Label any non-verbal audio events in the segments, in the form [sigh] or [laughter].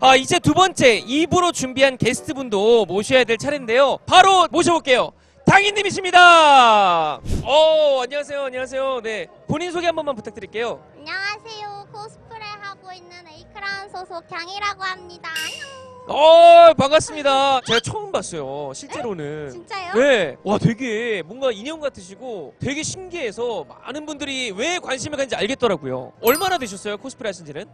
아 이제 두 번째 2부로 준비한 게스트분도 모셔야 될 차례인데요. 바로 모셔볼게요. 당인님이십니다. 어 안녕하세요 안녕하세요. 네 본인 소개 한 번만 부탁드릴게요. 안녕하세요. 코스프레 하고 있는 에이크라운 소속 강이라고 합니다. 안녕. 어 반갑습니다. 제가 처음 봤어요 실제로는. 진짜요? 네, 와 되게 뭔가 인형 같으시고 되게 신기해서 많은 분들이 왜 관심을 갖는지 알겠더라고요. 얼마나 되셨어요 코스프레 하신 지는?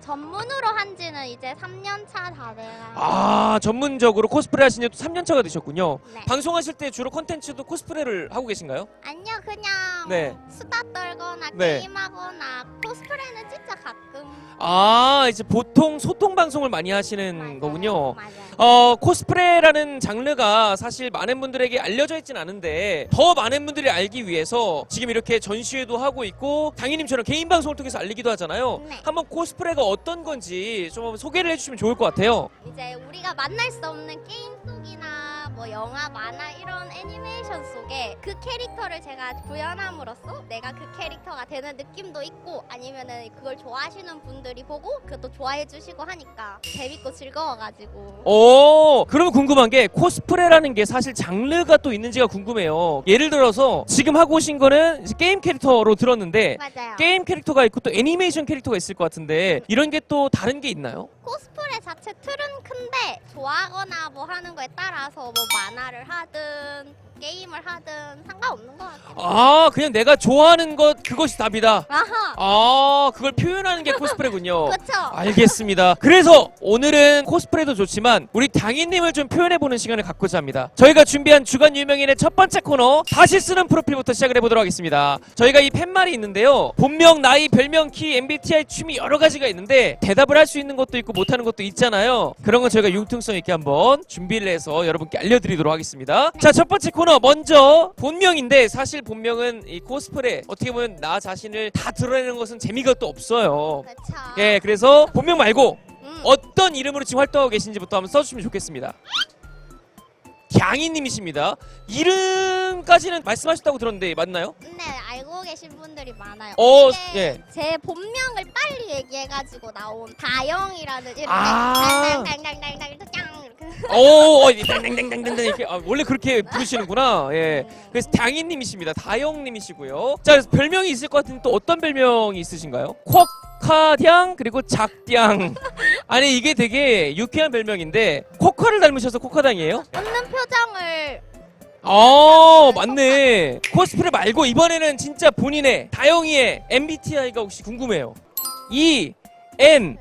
전문으로 한 지는 이제 3년 차 다 돼가요. 아 전문적으로 코스프레 하신 지도 3년 차가 되셨군요. 네. 방송하실 때 주로 콘텐츠도 코스프레를 하고 계신가요? 아니요, 그냥 네. 수다 떨거나 네. 게임하거나 코스프레는 진짜 가끔. 아 이제 보통 소통 방송을 많이 하시는 맞아요. 거군요. 맞아요. 어 코스프레라는 장르가 사실 많은 분들에게 알려져 있진 않은데 더 많은 분들이 알기 위해서 지금 이렇게 전시회도 하고 있고 당인님처럼 개인 방송을 통해서 알리기도 하잖아요. 네. 한번 코스프레 가 어떤 건지 좀 소개를 해주시면 좋을 것 같아요. 이제 우리가 만날 수 없는 게임 속이나 뭐 영화, 만화 이런 애니메이션 속에 그 캐릭터를 제가 구현함으로써 내가 그 캐릭터가 되는 느낌도 있고 아니면은 그걸 좋아하시는 분들이 보고 그것도 좋아해 주시고 하니까 재밌고 즐거워가지고 오, 그러면 궁금한 게 코스프레라는 게 사실 장르가 또 있는지가 궁금해요. 예를 들어서 지금 하고 오신 거는 이제 게임 캐릭터로 들었는데 맞아요. 게임 캐릭터가 있고 또 애니메이션 캐릭터가 있을 것 같은데 이런 게 또 다른 게 있나요? 코스프레 자체 틀은 큰데 좋아하거나 뭐 하는 거에 따라서 뭐 만화를 하든 게임을 하든 상관없는 것 같아요. 아, 그냥 내가 좋아하는 것 그것이 답이다. 아하, 아, 그걸 표현하는 게 코스프레군요. [laughs] 그렇죠. 알겠습니다. 그래서 오늘은 코스프레도 좋지만 우리 당인님을 좀 표현해보는 시간을 갖고자 합니다. 저희가 준비한 주간 유명인의 첫 번째 코너 다시 쓰는 프로필부터 시작을 해보도록 하겠습니다. 저희가 이 팻말이 있는데요. 본명, 나이, 별명, 키, MBTI, 취미 여러 가지가 있는데 대답을 할 수 있는 것도 있고 못하는 것도 있 잖아요. 그런 건 저희가 융통성 있게 한번 준비를 해서 여러분께 알려드리도록 하겠습니다. 자, 첫 번째 코너 먼저 본명인데 사실 본명은 이 코스프레 어떻게 보면 나 자신을 다 드러내는 것은 재미가 또 없어요. 그렇죠. 예, 그래서 본명 말고 음. 어떤 이름으로 지금 활동하고 계신지부터 한번 써주시면 좋겠습니다. 갱이님이십니다. 이름까지는 말씀하셨다고 들었는데 맞나요? 네, 알고 계신 분들이 많아요. 어, 근데 예. 제 본명을 빨리 얘기해가지고 나온 다영이라는 이름이 아. 짱 이렇게. 오, 어, 땡땡땡땡땡 이렇게 아, 원래 그렇게 부르시는구나. 예. 네. 그래서 당인님이십니다. 다영님이시고요. 자, 그래서 별명이 있을 것 같은데 또 어떤 별명이 있으신가요? 쿼카향 그리고 작향. [laughs] 아니 이게 되게 유쾌한 별명인데 코카를 닮으셔서 코카당이에요? 웃는 표정을 어 맞네 코스프레 말고 이번에는 진짜 본인의 다영이의 MBTI가 혹시 궁금해요 E N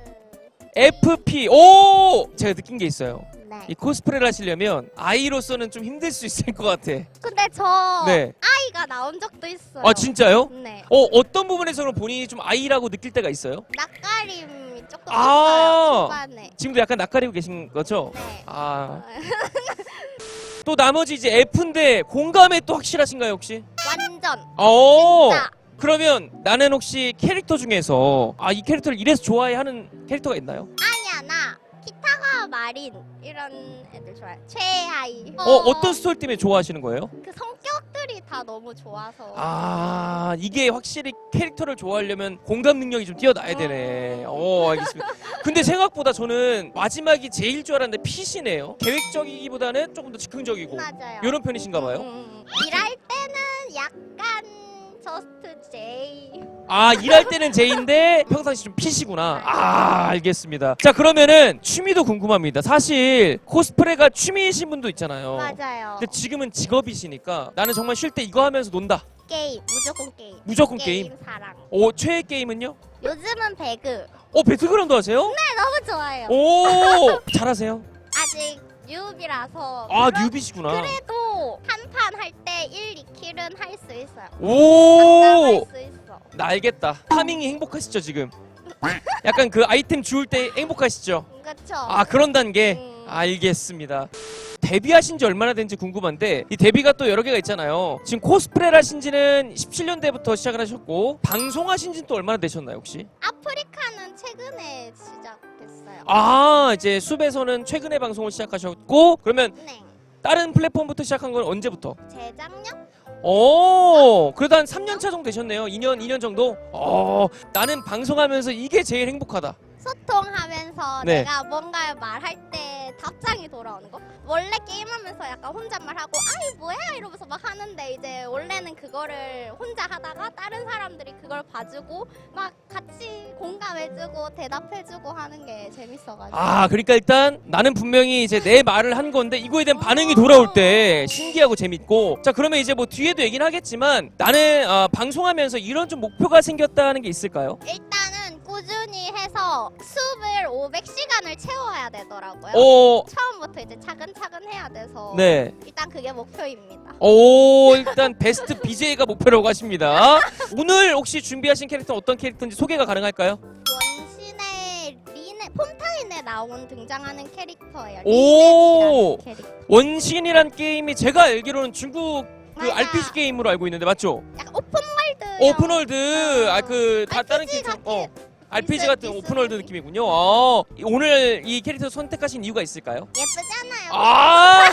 F P 오 제가 느낀 게 있어요 네. 이 코스프레를 하시려면 아이로서는 좀 힘들 수 있을 것 같아 근데 저 네. 아이가 나온 적도 있어요. 아 진짜요? 네. 어 어떤 부분에서는 본인이 좀 아이라고 느낄 때가 있어요? 낯가림이 조금 아. 있어요. 중간에. 지금도 약간 낯가리고 계신 거죠? 네. 아 [laughs] 또 나머지 이제 F인데 공감에 또 확실하신가요 혹시? 완전 어 진짜 그러면 나는 혹시 캐릭터 중에서 아 이 캐릭터를 이래서 좋아해 하는 캐릭터가 있나요? 아니야 나 기타가 마린 이런 애들 좋아해. 최하이. 어 어떤 스토리 때문에 좋아하시는 거예요? 그 성격들이 다 너무 좋아서. 아 이게 확실히 캐릭터를 좋아하려면 공감 능력이 좀 뛰어나야 되네. 어 알겠습니다. 근데 생각보다 저는 마지막이 제일 줄 알았는데 핏이네요. 계획적이기보다는 조금 더 즉흥적이고 맞아요. 이런 편이신가 봐요. 음, 일할 때는 약간 저스트 제이. 아 일할 때는 제인데 평상시 좀 핏이구나. 아 알겠습니다. 자 그러면은 취미도 궁금합니다. 사실 코스프레가 취미이신 분도 있잖아요. 맞아요. 근데 지금은 직업이시니까 나는 정말 쉴 때 이거 하면서 논다. 게임 무조건 게임. 무조건 게임. 사랑. 오 최애 게임은요? 요즘은 배그. 어 배틀그라운드 하세요? 네 너무 좋아해요. 오 잘하세요. 아직 뉴비라서. 아 뉴비시구나. 그래도 한 판 할 때 1, 2킬은 할 수 있어요. 오. 할수 있어. 나 알겠다. 타밍이 행복하시죠 지금? 약간 그 아이템 주울 때 행복하시죠? 그쵸? 아 그런 단계. 음. 알겠습니다. 데뷔하신 지 얼마나 된지 궁금한데 이 데뷔가 또 여러 개가 있잖아요. 지금 코스프레를 하신 지는 17년대부터 시작을 하셨고 방송하신 지는 또 얼마나 되셨나요 혹시? 아프리카는 최근에 시작 아 이제 숲에서는 최근에 방송을 시작하셨고 그러면 네. 다른 플랫폼부터 시작한 건 언제부터? 재작년? 오 그래도 한 3년 차 정도 되셨네요. 2년 2년 정도. 어 나는 방송하면서 이게 제일 행복하다. 소통하면서 네. 내가 뭔가를 말할 때 답장이 돌아오는 거. 원래 게임하면서 약간 혼잣말하고 아이 뭐야 이러면서 막 하는데 이제 원래는 그거를 혼자 하다가 다른 사람들이 그걸 봐주고 막 같이 공감해주고 대답해주고 하는 게 재밌어가지고. 아 그러니까 일단 나는 분명히 이제 내 말을 한 건데 이거에 대한 반응이 돌아올 때 신기하고 재밌고 자 그러면 이제 뭐 뒤에도 얘기는 하겠지만 나는 아, 방송하면서 이런 좀 목표가 생겼다는 게 있을까요? 일단은 꾸준히 해서 숲을 500시간을 채워야 되더라고요. 오, 처음부터 이제 차근차근 해야 돼서 네. 일단 그게 목표입니다. 오 일단 베스트 BJ가 목표라고 하십니다. 오늘 혹시 준비하신 캐릭터 어떤 캐릭터인지 소개가 가능할까요? 원신의 리네 폼타인에 나온 등장하는 캐릭터예요. 오! 리넷이라는 캐릭터. 원신이란 게임이 제가 알기로는 중국 그 맞아. RPG 게임으로 알고 있는데 맞죠? 약간 오픈월드. 오픈월드 아 그 다 다른 RPG 캐릭터 같은 어 RPG 같은 오픈월드 느낌. 느낌이군요. 아, 오늘 이 캐릭터 선택하신 이유가 있을까요? 예쁘잖아요. 아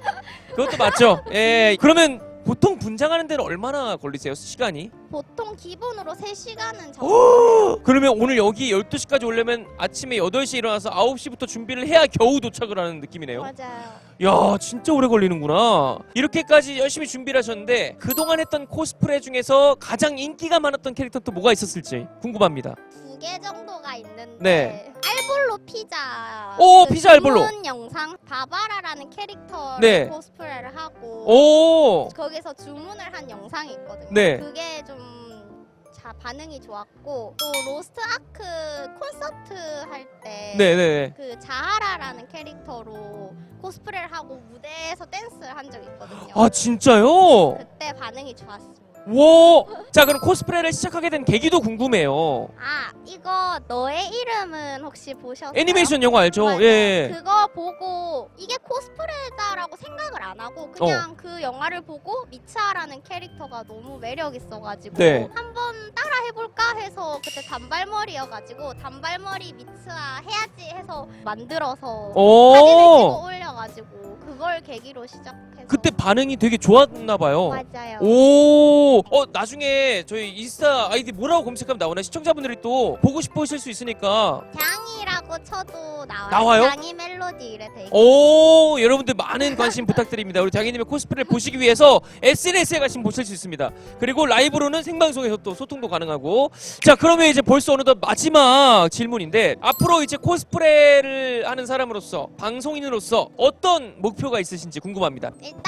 [laughs] 그것도 맞죠. 예 그러면 보통 분장하는 데는 얼마나 걸리세요 시간이? 보통 기본으로 3시간은 오! 적어요. 그러면 오늘 여기 12시까지 오려면 아침에 8시에 일어나서 9시부터 준비를 해야 겨우 도착을 하는 느낌이네요. 맞아요. 야 진짜 오래 걸리는구나 이렇게까지 열심히 준비를 하셨는데 그동안 했던 코스프레 중에서 가장 인기가 많았던 캐릭터 또 뭐가 있었을지 궁금합니다 두 개 정도가 있는데 네. 알볼로 피자 오, 그 피자 알볼로. 주문 영상 바바라라는 캐릭터를 네. 코스프레를 하고 오 거기서 주문을 한 영상이 있거든요. 네. 그게 좀 자, 반응이 좋았고 또 로스트 아크 콘서트 할때 네네 그 자하라라는 캐릭터로 코스프레를 하고 무대에서 댄스를 한 적이 있거든요. 아 진짜요? 그때 반응이 좋았습니 다. 와자 그럼 코스프레를 시작하게 된 계기도 궁금해요 아 이거 너의 이름은 혹시 보셨어요? 애니메이션 영화 알죠? 맞아요. 예 그거 보고 이게 코스프레다라고 생각을 안 하고 그냥 그 영화를 보고 미츠아라는 캐릭터가 너무 매력 있어가지고 네. 한번 따라 해볼까 해서 그때 단발머리여가지고 단발머리 미츠아 해야지 해서 만들어서 오. 사진을 찍어 올려가지고 그걸 계기로 시작해서 그때 반응이 되게 좋았나 봐요. 맞아요. 오, 어 나중에 저희 인스타 아이디 뭐라고 검색하면 나오나? 시청자분들이 또 보고 싶으실 수 있으니까. 장이 라고 쳐도 나와요. 나와요? 장이 멜로디 이래 돼 있고. 오 여러분들 많은 관심 부탁드립니다 우리 장희님의 코스프레를 보시기 위해서 SNS에 가시면 보실 수 있습니다 그리고 라이브로는 생방송에서 또 소통도 가능하고 자 그러면 이제 벌써 어느덧 마지막 질문인데 앞으로 이제 코스프레를 하는 사람으로서 방송인으로서 어떤 목표가 있으신지 궁금합니다 일단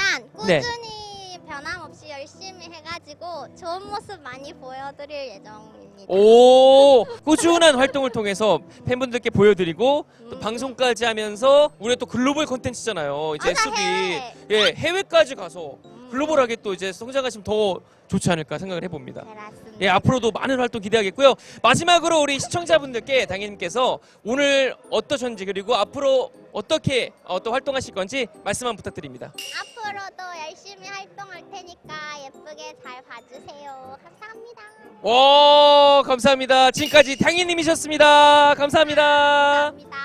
네. 꾸준히 변함없이 열심히 해가지고 좋은 모습 많이 보여드릴 예정입니다. 오 꾸준한 활동을 통해서 팬분들께 보여드리고 또 음. 방송까지 하면서 우리가 또 글로벌 컨텐츠잖아요 이제 맞아, 해외. 예 해외까지 가서 음, 글로벌하게 또 이제 성장하시면 더 좋지 않을까 생각을 해봅니다. 그렇습니다. 예, 앞으로도 많은 활동 기대하겠고요. 마지막으로 우리 시청자분들께 당연님께서 오늘 어떠셨는지 그리고 앞으로 어떻게 어, 또 활동하실 건지 말씀만 부탁드립니다. 앞으로도 열심히 활동할 테니까 예쁘게 잘 봐주세요. 감사합니다. 와, 감사합니다. 지금까지 당인님이셨습니다. 감사합니다. 감사합니다.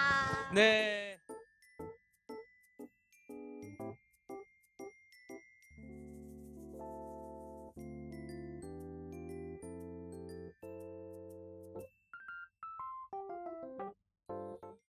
네.